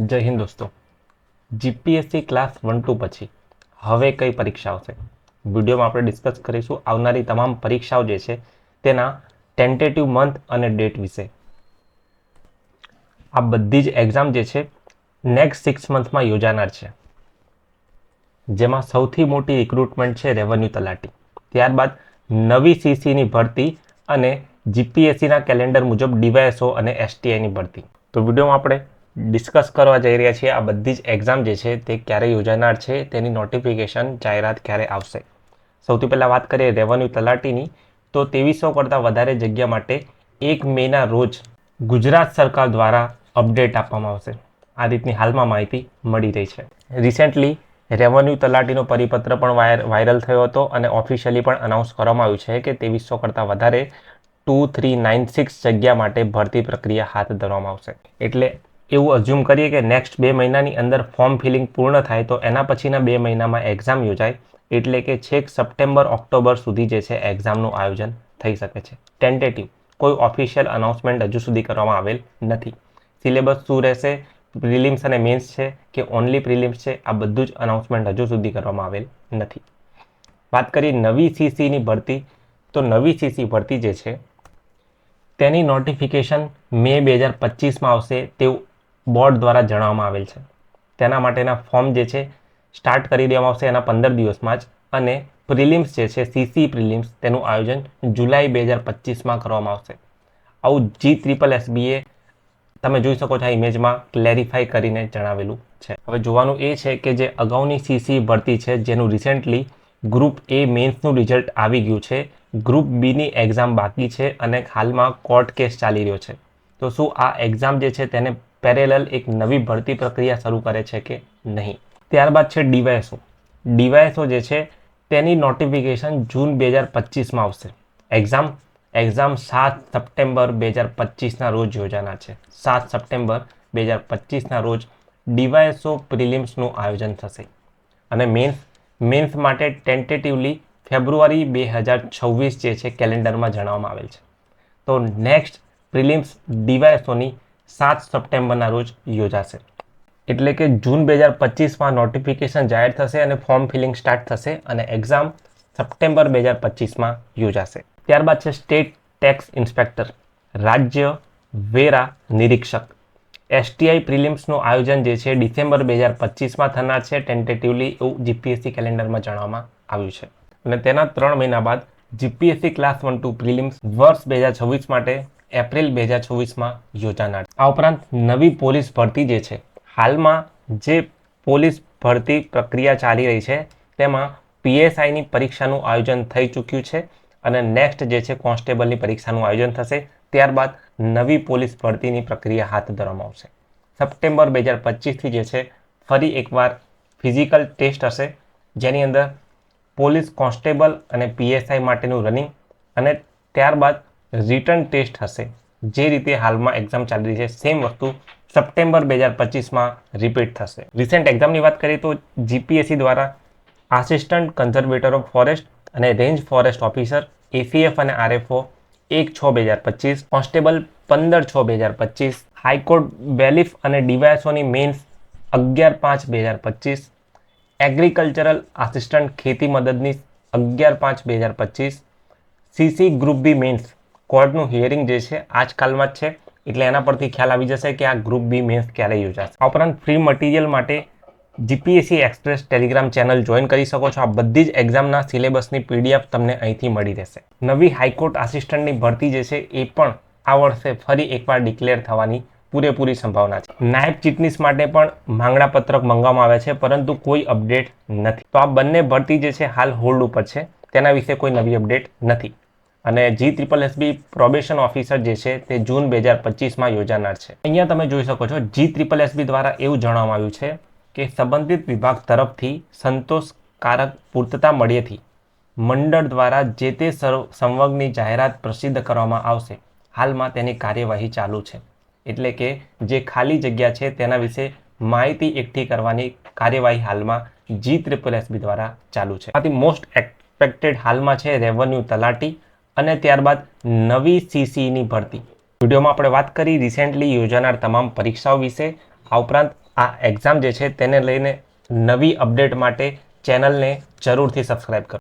જય હિન્દ દોસ્તો. GPSC class one two પછી હવે કઈ પરીક્ષા આવશે? વિડીયોમાં આપણે ડિસ્કસ કરીશું આવનારી તમામ પરીક્ષાઓ જે છે તેના ટેન્ટેટિવ મંથ અને ડેટ વિશે. આ બધી જ એક્ઝામ જે છે નેક્સ્ટ સિક્સ મંથમાં યોજાનાર છે. જેમાં સૌથી મોટી રિક્રુટમેન્ટ છે રેવન્યુ તલાટી. ત્યારબાદ નવી સીસીની ભરતી અને જીપીએસસીના કેલેન્ડર મુજબ ડીવાયએસઓ અને એસટીઆઈની ભરતી. તો વિડીયોમાં આપણે ડિસ્કસ કરવા જઈ રહ્યા છીએ. આ બધી જ એક્ઝામ જે છે તે ક્યારે યોજાનાર છે તેની નોટિફિકેશન જાહેરાત ક્યારે આવશે? સૌથી પહેલાં વાત કરીએ રેવન્યુ તલાટીની. તો ત્રેવીસો કરતાં વધારે જગ્યા માટે એક મેના રોજ ગુજરાત સરકાર દ્વારા અપડેટ આપવામાં આવશે. આ રીતની હાલમાં માહિતી મળી રહી છે. રિસેન્ટલી રેવન્યુ તલાટીનો પરિપત્ર પણ વાયર વાયરલ થયો હતો અને ઓફિશિયલી પણ અનાઉન્સ કરવામાં આવ્યું છે કે ત્રેવીસો કરતાં વધારે ટુ થ્રી નાઇન સિક્સ જગ્યા માટે ભરતી પ્રક્રિયા હાથ ધરવામાં આવશે. એટલે એવું અઝ્યુમ કરીએ કે નેક્સ્ટ બે મહિનાની અંદર ફોર્મ ફિલિંગ પૂર્ણ થાય તો એના પછીના બે મહિનામાં એક્ઝામ યોજાય. એટલે કે છેક સપ્ટેમ્બર, ઓક્ટોબર સુધી જે છે એક્ઝામનું આયોજન થઈ શકે છે. ટેન્ટેટિવ કોઈ ઓફિશિયલ અનાઉન્સમેન્ટ હજુ સુધી કરવામાં આવેલ નથી. સિલેબસ શું રહેશે? પ્રિલિમ્સ અને મેન્સ છે કે ઓનલી પ્રિલિમ્સ છે? આ બધું જ અનાઉન્સમેન્ટ હજુ સુધી કરવામાં આવેલ નથી. વાત કરીએ નવી સીસીની ભરતી, તો નવી સીસી ભરતી જે છે, તેની નોટિફિકેશન મે બે હજાર પચીસમાં આવશે તેવું બોર્ડ દ્વારા જણાવવામાં આવેલ છે. તેના માટેના ફોર્મ જે છે, સ્ટાર્ટ કરી દેવામાં આવશે એના પંદર દિવસમાં જ અને પ્રિલિમ્સ જે છે સીસી પ્રિલિમ્સ, તેનું આયોજન જુલાઈ બે હજાર પચીસમાં કરવામાં આવશે. આવું જી ત્રિપલ એસબીએ તમે જોઈ શકો છો આ ઇમેજમાં ક્લેરિફાઈ કરીને જણાવેલું છે. હવે જોવાનું એ છે કે જે અગાઉની સીસી ભરતી છે, જેનું રિસેન્ટલી ગ્રુપ એ મેન્સનું રિઝલ્ટ આવી ગયું છે ગ્રુપ બીની એક્ઝામ બાકી છે અને હાલમાં કોર્ટ કેસ ચાલી રહ્યો છે. તો શું આ એક્ઝામ જે છે, તેને પેરેલલ એક નવી ભરતી પ્રક્રિયા શરૂ કરે છે કે નહીં. ત્યારબાદ છે ડીવાયસો ડીવાયસો જે છે, તેની નોટિફિકેશન જૂન બે હજાર પચીસમાં આવશે. એક્ઝામ એક્ઝામ સાત સપ્ટેમ્બર બે હજાર પચીસના રોજ યોજાના છે. સાત સપ્ટેમ્બર બે હજાર પચીસના રોજ ડીવાયસો પ્રિલિમ્સનું આયોજન થશે. અને મેન્સ મેન્સ માટે ટેન્ટેટિવલી ફેબ્રુઆરી બે હજાર છવ્વીસ જે છે, કેલેન્ડરમાં જણાવવામાં આવેલ છે. તો નેક્સ્ટ પ્રિલિમ્સ ડીવાયએસઓની સાત સપ્ટેમ્બરના રોજ યોજાશે. એટલે કે જૂન બે હજાર પચીસમાં નોટિફિકેશન જાહેર થશે અને ફોર્મ ફિલિંગ સ્ટાર્ટ થશે અને એક્ઝામ સપ્ટેમ્બર બે હજાર પચીસમાં યોજાશે. ત્યારબાદ છે સ્ટેટ ટેક્સ ઇન્સ્પેક્ટર રાજ્ય વેરા નિરીક્ષક. એસટીઆઈ પ્રિલિમ્સનું આયોજન જે છે ડિસેમ્બર બે હજાર પચીસમાં થનાર છે ટેન્ટેટિવલી એવું જીપીએસસી કેલેન્ડરમાં જણાવવામાં આવ્યું છે. અને તેના ત્રણ મહિના બાદ GPSC class one two prelims વર્ષ બે હજાર છવ્વીસ માટે એપ્રિલ બે હજાર ચોવીસમાં યોજાનાર. આ ઉપરાંત નવી પોલીસ ભરતી જે છે, હાલમાં જે પોલીસ ભરતી પ્રક્રિયા ચાલી રહી છે, તેમાં પીએસઆઈની પરીક્ષાનું આયોજન થઈ ચૂક્યું છે અને નેક્સ્ટ જે છે કોન્સ્ટેબલની પરીક્ષાનું આયોજન થશે. ત્યારબાદ નવી પોલીસ ભરતીની પ્રક્રિયા હાથ ધરવામાં આવશે. સપ્ટેમ્બર બે હજાર પચીસથી જે છે, ફરી એકવાર ફિઝિકલ ટેસ્ટ હશે, જેની અંદર પોલીસ કોન્સ્ટેબલ અને પીએસઆઈ માટેનું રનિંગ અને ત્યારબાદ રિટર્ન ટેસ્ટ હશે. જે રીતે હાલમાં એક્ઝામ ચાલી રહી છે સેમ વસ્તુ સપ્ટેમ્બર બે હજાર પચીસમાં રિપીટ થશે. રિસેન્ટ એક્ઝામની વાત કરીએ તો જીપીએસસી દ્વારા આસિસ્ટન્ટ કન્ઝર્વેટર ઓફ ફોરેસ્ટ અને રેન્જ ફોરેસ્ટ ઓફિસર એસીએફ અને આરએફઓ એક છ બે હજાર પચીસ કોન્સ્ટેબલ પંદર છ બે હજાર પચીસ હાઈકોર્ટ બેલિફ અને ડીવાયસોની મેન્સ અગિયાર પાંચ બે હજાર પચીસ એગ્રીકલ્ચરલ આસિસ્ટન્ટ ખેતી મદદની અગિયાર પાંચ બે હજાર પચીસ સીસી ગ્રુપ બી મેન્સ કોર્ટનું હિયરિંગ જે છે આજકાલમાં જ છે. એટલે એના પરથી ખ્યાલ આવી જશે કે આ ગ્રુપ બી મેન્સ ક્યારે યોજાશે. આ ઉપરાંત ફ્રી મટીરિયલ માટે GPSC express telegram channel join કરી શકો છો. આ બધી જ એક્ઝામના સિલેબસની પીડીએફ તમને અહીંથી મળી રહેશે. નવી હાઈકોર્ટ આસિસ્ટન્ટની ભરતી જે છે એ પણ આ વર્ષે ફરી એકવાર ડિક્લેર થવાની પૂરેપૂરી સંભાવના છે. નાયબ ચીટનીસ માટે પણ માંગણા પત્રક મંગાવવામાં આવે છે, પરંતુ કોઈ અપડેટ નથી. તો આ બંને ભરતી જે છે હાલ હોલ્ડ ઉપર છે. તેના વિશે કોઈ નવી અપડેટ નથી. અને G triple SB probation officer જે છે તે જૂન બે હજાર પચીસમાં યોજાનાર છે. અહીંયા તમે જોઈ શકો છો જી ત્રિપલ એસબી દ્વારા એવું જણાવવામાં આવ્યું છે કે સંબંધિત વિભાગ તરફથી સંતોષકારક પૂર્તતા મળ્યેથી મંડળ દ્વારા જે તે સંવર્ગની જાહેરાત પ્રસિદ્ધ કરવામાં આવશે, હાલમાં તેની કાર્યવાહી ચાલુ છે. એટલે કે જે ખાલી જગ્યા છે તેના વિશે માહિતી એકઠી કરવાની કાર્યવાહી હાલમાં જી ત્રિપલ એસબી દ્વારા ચાલુ છે. આથી મોસ્ટ એક્સપેક્ટેડ હાલમાં છે રેવન્યુ તલાટી અને ત્યારબાદ નવી સીસીની ભરતી. વિડીયોમાં આપણે વાત કરી રિસેન્ટલી યોજાનાર તમામ પરીક્ષાઓ વિશે. આ ઉપરાંત આ એક્ઝામ જે છે તેને લઈને નવી અપડેટ માટે ચેનલને જરૂરથી સબસ્ક્રાઈબ કરો.